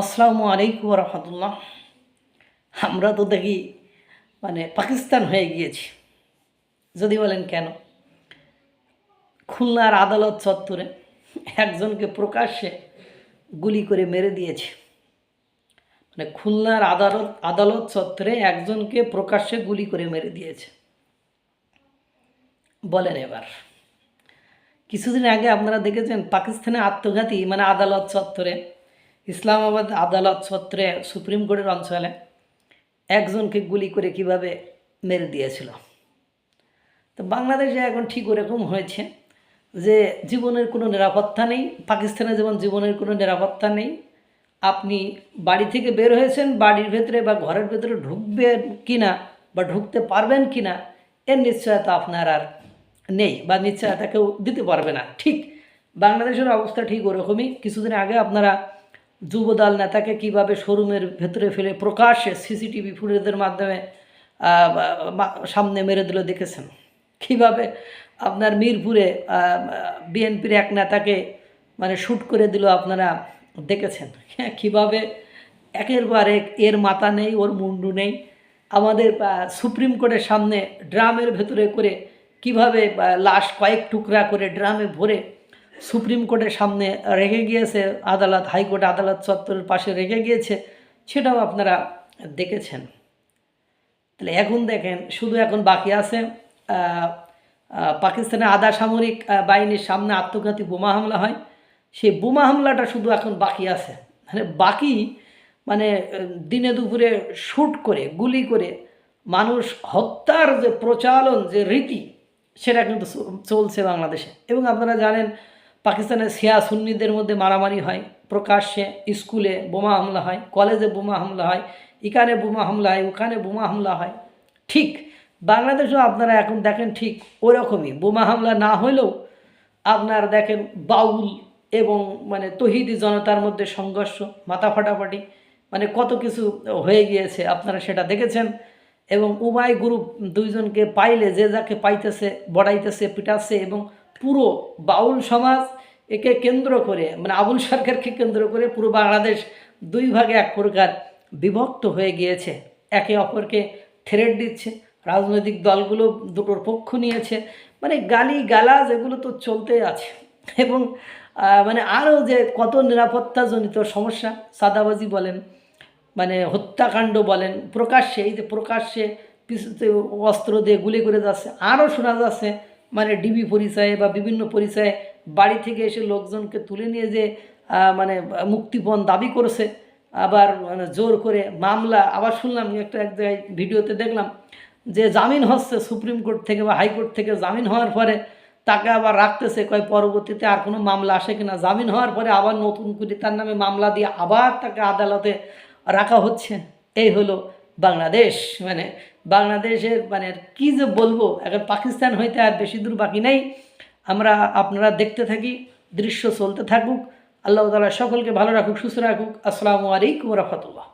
আসসালামু আলাইকুম রহমতুল্লাহ। আমরা তো দেখি মানে পাকিস্তান হয়ে গিয়েছি। যদি বলেন কেন? খুলনার আদালত চত্বরে একজনকে প্রকাশ্যে গুলি করে মেরে দিয়েছে। মানে খুলনার আদালত আদালত চত্বরে একজনকে প্রকাশ্যে গুলি করে মেরে দিয়েছে। বলেন এবার। কিছুদিন আগে আপনারা দেখেছেন, পাকিস্তানে আত্মঘাতী মানে আদালত চত্বরে ইসলামাবাদ আদালত সত্রে সুপ্রিম কোর্টের অঞ্চলে একজনকে গুলি করে কীভাবে মেরে দিয়েছিল। তো বাংলাদেশে এখন ঠিক ওরকম হয়েছে যে জীবনের কোনো নিরাপত্তা নেই, পাকিস্তানে যেমন জীবনের কোনো নিরাপত্তা নেই, আপনি বাড়ি থেকে বের হয়েছেন, বাড়ির ভেতরে বা ঘরের ভেতরে ঢুকবেন কি না বা ঢুকতে পারবেন কি না এর নিশ্চয়তা আপনার আর নেই বা নিশ্চয়তা কেউ দিতে পারবে না। ঠিক, বাংলাদেশের অবস্থা ঠিক ওরকমই। কিছুদিন আগে আপনারা যুবদল নেতাকে কীভাবে শোরুমের ভেতরে ফেলে প্রকাশ্যে সিসিটিভি ফুটেজের মাধ্যমে সামনে মেরে দিল দেখেছেন? কীভাবে আপনার মিরপুরে বিএনপির এক নেতাকে মানে শ্যুট করে দিল আপনারা দেখেছেন? হ্যাঁ কীভাবে একের পর এক এর মাথা নেই, ওর মুন্ডু নেই। আমাদের সুপ্রিম কোর্টের সামনে ড্রামের ভেতরে করে কীভাবে লাশ কয়েক টুকরা করে ড্রামে ভরে সুপ্রিম কোর্টের সামনে রেখে গিয়েছে, আদালত, হাইকোর্ট আদালত চত্বরের পাশে রেখে গিয়েছে, সেটাও আপনারা দেখেছেন। তাহলে এখন দেখেন, শুধু এখন বাকি আছে পাকিস্তানের আধা সামরিক বাহিনীর সামনে আত্মঘাতী বোমা হামলা হয়। সেই বোমা হামলাটা শুধু এখন বাকি আছে। মানে বাকি মানে দিনে দুপুরে শ্যুট করে, গুলি করে মানুষ হত্যার যে প্রচলন, যে রীতি, সেটা কিন্তু চলছে বাংলাদেশে। এবং আপনারা জানেন পাকিস্তানের শিয়া সুন্নিদের মধ্যে মারামারি হয়, প্রকাশ্যে স্কুলে বোমা হামলা হয়, কলেজে বোমা হামলা হয় এখানে বোমা হামলা হয় ওখানে বোমা হামলা হয়। ঠিক, বাংলাদেশেও আপনারা এখন দেখেন ঠিক ওরকমই। বোমা হামলা না হলেও আপনার দেখেন বাউল এবং মানে তহিদি জনতার মধ্যে সংঘর্ষ, মাথা ফাটাফাটি মানে কত কিছু হয়ে গিয়েছে আপনারা সেটা দেখেছেন। এবং উমায় গ্রুপ দুইজনকে পাইলে যে যাকে পাইতেছে, বড়াইতেছে, পিটাচ্ছে এবং পুরো বাউল সমাজ একে কেন্দ্র করে মানে আবুল সরকারকে কেন্দ্র করে পুরো বাংলাদেশ দুই ভাগে এক প্রকার বিভক্ত হয়ে গিয়েছে। একে অপরকে থ্রেট দিচ্ছে, রাজনৈতিক দলগুলো দুটোর পক্ষ নিয়েছে মানে গালি গালাজ এগুলো তো চলতেই আছে। এবং মানে আরও যে কত নিরাপত্তাজনিত সমস্যা, সাদাবাজি বলেন মানে হত্যাকাণ্ড বলেন, প্রকাশ্যে, এই যে প্রকাশ্যে পিছুতে অস্ত্র দিয়ে গুলি করে যাচ্ছে, আরও শোনা যাচ্ছে মানে ডিবি পরিচয়ে বা বিভিন্ন পরিচয়ে বাড়ি থেকে এসে লোকজনকে তুলে নিয়ে যে মানে মুক্তিপণ দাবি করেছে। আবার মানে জোর করে মামলা, আবার শুনলাম একটা এক জায়গায় ভিডিওতে দেখলাম যে জামিন হচ্ছে সুপ্রিম কোর্ট থেকে বা হাইকোর্ট থেকে জামিন হওয়ার পরে তাকে আবার রাখতেছে, কয় পরবর্তীতে আর কোনো মামলা আসে কিনা। জামিন হওয়ার পরে আবার নতুন করে তার নামে মামলা দিয়ে আবার তাকে আদালতে রাখা হচ্ছে। এই হলো বাংলাদেশ মানে বাংলাদেশের মানে কি যে বলব, এখন পাকিস্তান হইতে আর বেশি দূর বাকি নাই। আমরা, আপনারা দেখতে থাকি, দৃশ্য চলতে থাকুক। আল্লাহ তালা সকলকে ভালো রাখুক, সুস্থ রাখুক। আসসালামু আলাইকুম রহমতুল্লাহ।